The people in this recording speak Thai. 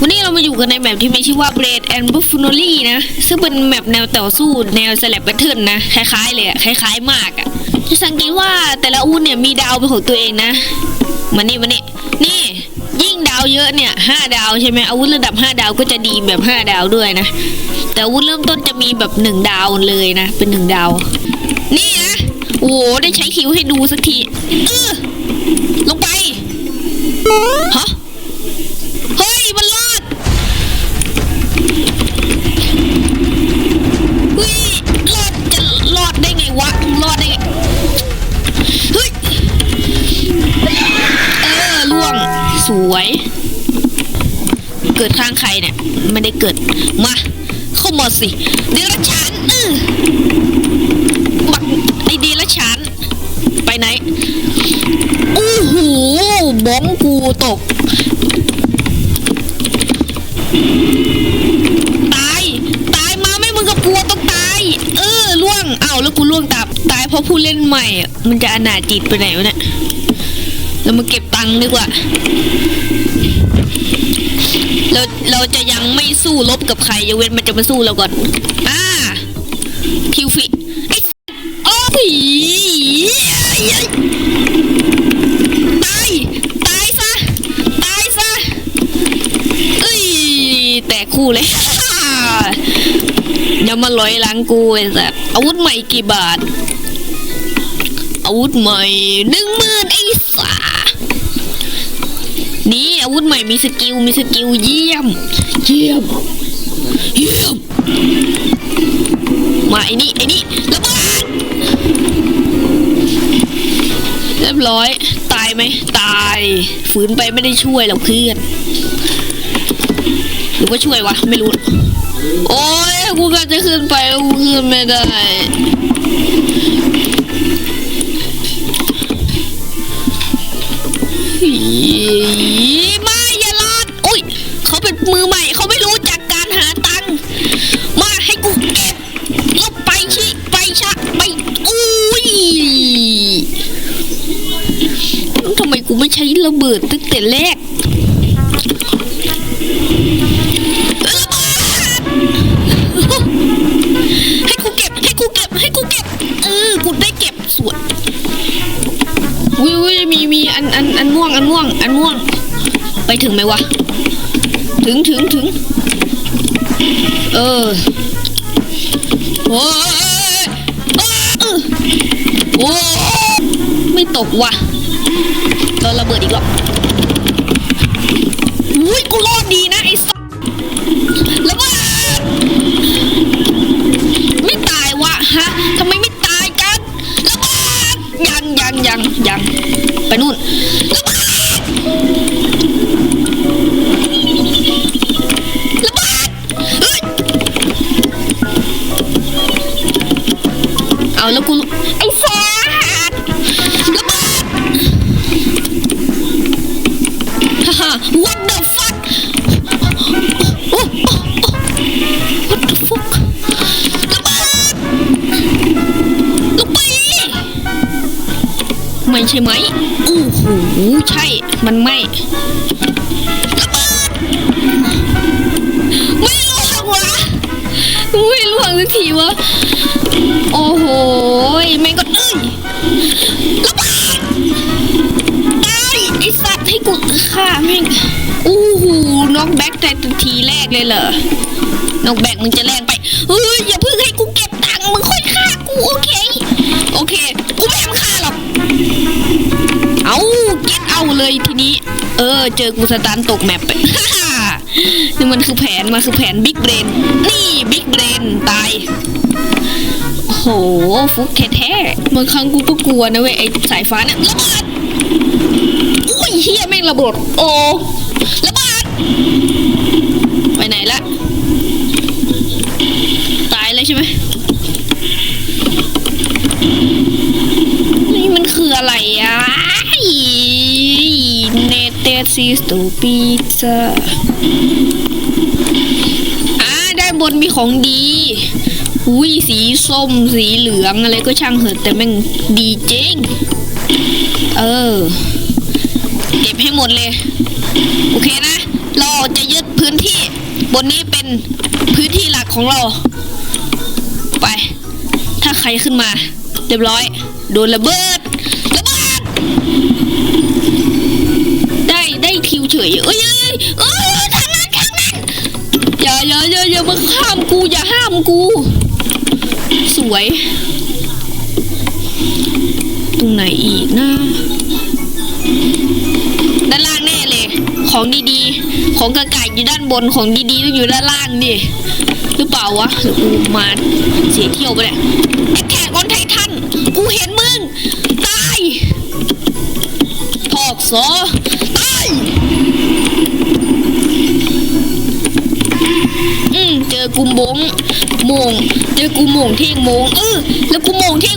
วันนี้เรามาอยู่กันในแมปที่มีชื่อว่า Blade and Buffoonery นะ ซึ่งเป็นแมปแนวต่อสู้แนว Slap Battle นะ คล้ายๆเลยอะคล้ายๆมากอะจะสังเกตว่าแต่ละอาวุธเนี่ยมีดาวเป็นของตัวเองนะมานี่มานี่นี่ ยิ่งดาวเยอะเนี่ยห้าดาวใช่ไหมอาวุธระดับห้าดาวก็จะดีแบบห้าดาวด้วยนะ แต่อาวุธเริ่มต้นจะมีแบบหนึ่งดาวเลยนะ เป็นหนึ่งดาว นี่นะโอ้โหได้ใช้คิวให้ดูสักทีเออลงไปฮะ เกิดข้างใครเนี่ย ไม่ได้เกิด มา เข้ามาสิ เดรัจฉานเออบักไอเดรัจฉานไปไหนโอ้โหบ้องกูตก ตาย ตายมาไม่มึงกับกลัวต้องตาย เออล่วง เอ้าแล้วกูล่วงตับ ตายเพราะผู้เล่นใหม่อะมันจะอนาจิตไปไหนวะเนี่ยเรามาเก็บตังค์ดีกว่า เราเราจะยังไม่สู้รบกับใครยกเว้นมันจะมาสู้เราก่อน อ่าคิวฟิไอ้โอ้ยตาย ตายซะ ตายซะเอ้ย แตกคู่เลยอย่ามาลอยหลังกูไอ้สัสอาวุธใหม่กี่บาท อาวุธใหม่หนึ่งหมื่นไอ้สา นี่อาวุธใหม่มีสกิลมีสกิลเยี่ยม เยี่ยม เยี่ยม มาไอ้นี่ไอ้นี่ระเบิดเรียบร้อย ตายไหมตาย ฝืนไปไม่ได้ช่วยหรอกเพื่อนหรือว่าช่วยวะไม่รู้ โอ้ยกูก็จะขึ้นไปแล้วกูขึ้นไม่ได้อี ใช้ระเบิดตั้งแต่แรกให้กูเก็บให้กูเก็บให้กูเก็บ เออกูได้เก็บสวยวิววิมีมีอันอันอันม่วงอันม่วงอันม่วง ไปถึงไหมวะ ถึงถึงถึง เออโอ้ยโอ้ไม่ตกว่ะ โดนระเบิดอีกแล้วอุ้ยกูรอดดีนะไอ้สัสระเบิดไม่ตายวะฮะทำไมไม่ตายกันระเบิดยังยังยังยังไปนู่นระเบิดระเบิดเฮ้ยเอาแล้วกูไอ้ ช่ไหมโอ้โหใช่ มันไม่ระเบิดไม่ล่วงวะไม่ล่วงสักทีวะ โอ้โหแม่งก็เอ้ยระเบิดตายไอสัตว์ให้กูฆ่าแม่งโอ้โหน็อกแบ็กแต่ทีแรกเลยเหรอนกแบกมึงจะแรงไปเฮ้ยอย่าเพิ่งให้กูเก็บตังค์มึงค่อยฆ่ากูโอเค โอเค เอาเก็ตเอาเลยทีนี้ เออ เจอกูสตาร์ตกแมปไปนี่มันคือแผนมันคือแผนบิ๊กเบรนนี่บิ๊กเบรนตายโอ้โหฟุกแท้ๆบางครั้งกูก็กลัวนะเว้ยไอสายฟ้าเนี่ยระเบิดอุ้ยเฮียแม่งระเบิดโอ้ระเบิดไปไหนละตายเลยใช่ไหมนี่มันคืออะไร เนเตซิสตูปิซาอ่าด้านบนมีของดีอุ้ยสีส้มสีเหลืองอะไรก็ช่างเหอะแต่แม่งดีจริง เออ เก็บให้หมดเลย โอเคนะ เราจะยึดพื้นที่ บนนี้เป็นพื้นที่หลักของเรา ไป ถ้าใครขึ้นมา เรียบร้อย โดนระเบิดระเบิด เฉยเอ้ยเอ้ยเอ้ยทางนั้นทางนั้นอย่าอย่าอย่าอย่ามาข้ามกูอย่าห้ามกู สวย ตรงไหนอีกนะด้านล่างแน่เลย ของดีๆ ของกระไก่อยู่ด้านบนของดีๆต้องอยู่ด้านล่างดิหรือเปล่าวะกูมาเสียเที่ยวไปเนี่ยแอคแท็กออนไททันกูเห็นมึง ตายพอกซอตาย อืมเจอ กูโมงโมงเจอกูโมงเที่ยงโมงเออแล้วกูโมงเที่ยง